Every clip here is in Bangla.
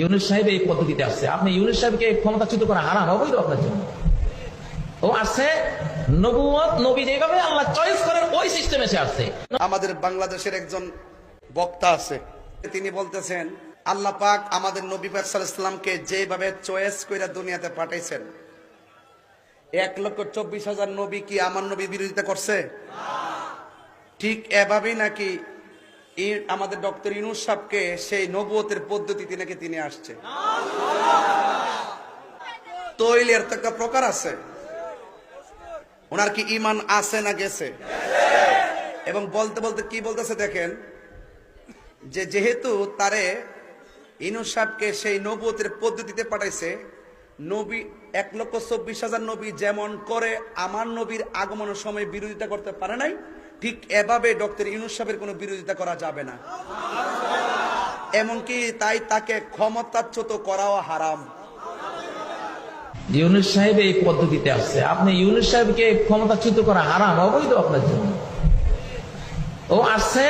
ইউনুস সাহেব এই পদ্ধতিতে আসছে। আপনি ইউনুস সাহেবকে ক্ষমতাচ্যুত করা হারাম অবৈধ আপনার জন্য। ও আসছে নবুয়ত নবী যেভাবে আল্লাহ চয়েস করেন, ওই সিস্টেমে সে আসছে। আমাদের বাংলাদেশের একজন বক্তা আছে, তিনি বলতেছেন, আল্লাহ পাক আমাদের নবী পাক সাল্লামকে যেভাবে চয়েস কইরা দুনিয়াতে পাঠাইছেন, এক লক্ষ চব্বিশ হাজার নবী কি আমার নবী বিরোধিতা করছে? ঠিক এভাবেই নাকি আমাদের ডক্টর ইনুস সাহকে সেই নবুয়তের পদ্ধতিতে নাকি তিনি আসছে। তৈলের তো একটা প্রকার আছে। ওনার কি ইমান আছে না গেছে? এবং বলতে বলতে কি বলতেছে দেখেন, যে যেহেতু তারে ইনুস সাহেবকে সেই নবুয়তের পদ্ধতিতে পাঠাইছে, নবী এক লক্ষ চব্বিশ হাজার নবী যেমন করে, আমার নবীর আগমনের সময় বিরোধিতা করতে পারে নাই ঠিক এভাবে ডক্টর ইনুস সাহেবের কোনো বিরোধিতা করা যাবে না। এমনকি তাই তাকে ক্ষমতাচ্যুত করাও হারাম। ইউনুস সাহেব এই পদ্ধতিতে আসছে। আপনি ইউনুস সাহেবকে ক্ষমতাচ্যুত করা হারাম, অবৈধ আপনার জন্য। ও আসছে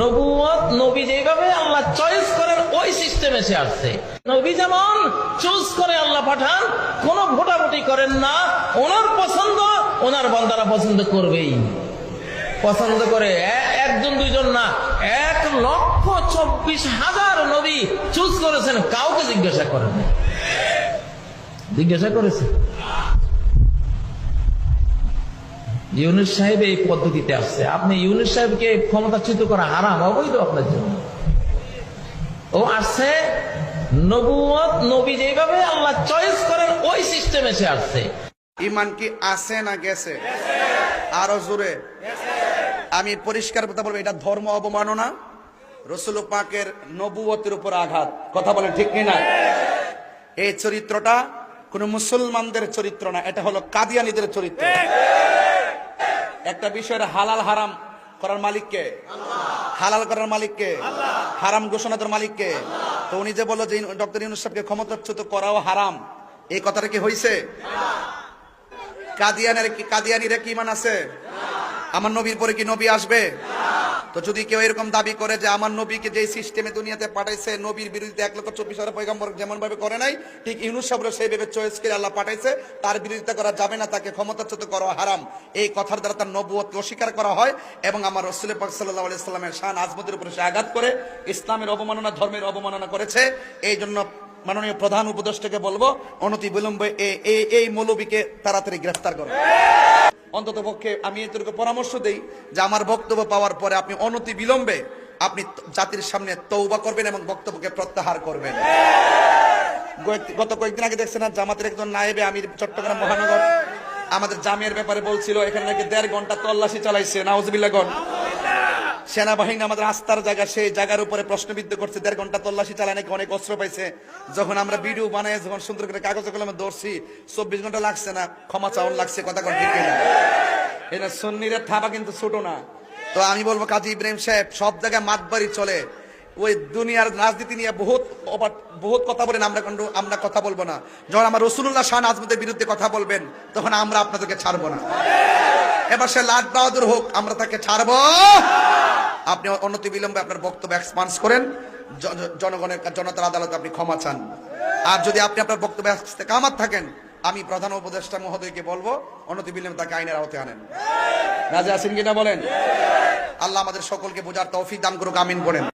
নবুয়ত নবী যেভাবে আল্লাহ চয়েস করেন ওই আসছে। নবী যেমন চুজ করে আল্লাহ পাঠান, কোন ভোটাভুটি করেন না, ওনার পছন্দ, ওনার বান্দারা পছন্দ করবেই। পছন্দ করে। একজন, দুইজন না। এক লক্ষ চব্বিশ হাজার নবী চুজ করেছেন, কাউকে জিজ্ঞাসা করেন জিজ্ঞাসা করেছে। ইউনুস সাহেব এই পদ্ধতিতে আসছে। আপনি ইউনুস সাহেবকে ক্ষমতাচ্যুত করা হারাম, অবৈধ আপনার জন্য। ও আসছে নবুয়ত নবী যেভাবে আল্লাহ চয়েস করেন, ওই সিস্টেমে সে আসছে। ইমান কি আছে না গেছে? আরও জোরে। আমি পরিষ্কার কথা বলব, এটা ধর্ম অবমাননা। রসুল পাকের নবুয়তের উপর আঘাত। কথা বলেন ঠিক কিনা? এই চরিত্রটা কোন মুসলমানদের চরিত্র না, এটা হলো কাদিয়ানিদের চরিত্র। একটা বিষয়ের হালাল হারাম করার মালিককে? হালাল করার মালিককে? হারাম ঘোষণাদের মালিককে? তো উনি যে বলল যে ডক্টর ইউনুস সাহেবকে ক্ষমতাচ্যুত করাও হারাম, এই কথাটা কি হয়েছে কাদিয়ানের কাদিয়ানিরা কি ইমান আছে? আমার নবীর পরে কি নবী আসবে? তো যদি কেউ এরকম দাবি করে যে আমার নবীকে যে সিস্টেমে দুনিয়াতে পাঠাইছে, নবীর বিরুদ্ধে এক লক্ষ চব্বিশ হাজার পয়গম্বর যেমন ভাবে করে নাই, ঠিক ইউনুস সেই ভেবে চয়েস করে আল্লাহ পাঠাইছে, তার বিরোধিতা করা যাবে না, তাকে ক্ষমতাচ্যুত করা হারাম। এই কথার দ্বারা তার নবুয়ত অস্বীকার করা হয় এবং আমার রসুল পাক সাল্লাহ আলি সাল্লামের শান আজমতের উপরে সে আঘাত করে, ইসলামের অবমাননা, ধর্মের অবমাননা করেছে। এই জন্য মাননীয় প্রধান উপদেষ্টাকে বলব অনতি বিলম্বে এই মৌলবীকে তাড়াতাড়ি গ্রেফতার করো। অন্তত পক্ষে আমি এতটুকু পরামর্শ দেই যে আমার বক্তব্য পাওয়ার পরে আপনি অনতি বিলম্বে আপনি জাতির সামনে তৌবা করবেন এবং বক্তব্যকে প্রত্যাহার করবেন। গত- কয়েকদিন আগে দেখছেন জামাতের একজন নায়েবে আমি চট্টগ্রাম মহানগর, আমাদের জামিয়ার ব্যাপারে বলছিল, এখানে নাকি দেড় ঘণ্টা তল্লাশি চালাইছে নাউজবিল্লাগন সেনাবাহিনী আমাদের আস্থার জায়গা, সেই জায়গার উপরে প্রশ্নবিদ্ধ করছে। দেড় ঘণ্টা তল্লাশি চালায় নাকি অনেক অস্ত্র পাইছে। যখন আমরা ভিডিও বানাই, যখন সুন্দর করে কাগজ কলমে ধরছি, চব্বিশ ঘণ্টা লাগছে না, ক্ষমা চাওয়ান লাগছে, কথা কোন এটা সন্নিরে থাবা কিন্তু ছোট না। তো আমি বলব, কাজী ইব্রাহিম সাহেব, সব জায়গায় মাতবাড়ি চলে। ওই দুনিয়ার রাজনীতি নিয়ে বহুত বহুত কথা বলেন, আমরা কিন্তু আমরা কথা বলব না। যখন আমার রসুল্লাহ শাহ আজমতের বিরুদ্ধে কথা বলবেন, তখন আমরা আপনাদেরকে ছাড়বো না। এবার সে লাট বাহাদুর হোক, আমরা তাকে ছাড়বো। আপনি অনতি বিলম্বে আপনার বক্তব্য এক্সপান্স করেন। জনগণের জনতার আদালতে আপনি ক্ষমা চান। আর যদি আপনি আপনার বক্তব্য কামাত থাকেন, আমি প্রধান উপদেষ্টা মহোদয়কে বলব, অনতি বিলম্বে তাকে আইনের আওতে আনেন। রাজা আসেন কিনা বলেন? আল্লাহ আমাদের সকলকে বোঝার তৌফিক দান করুক, আমিন বলেন।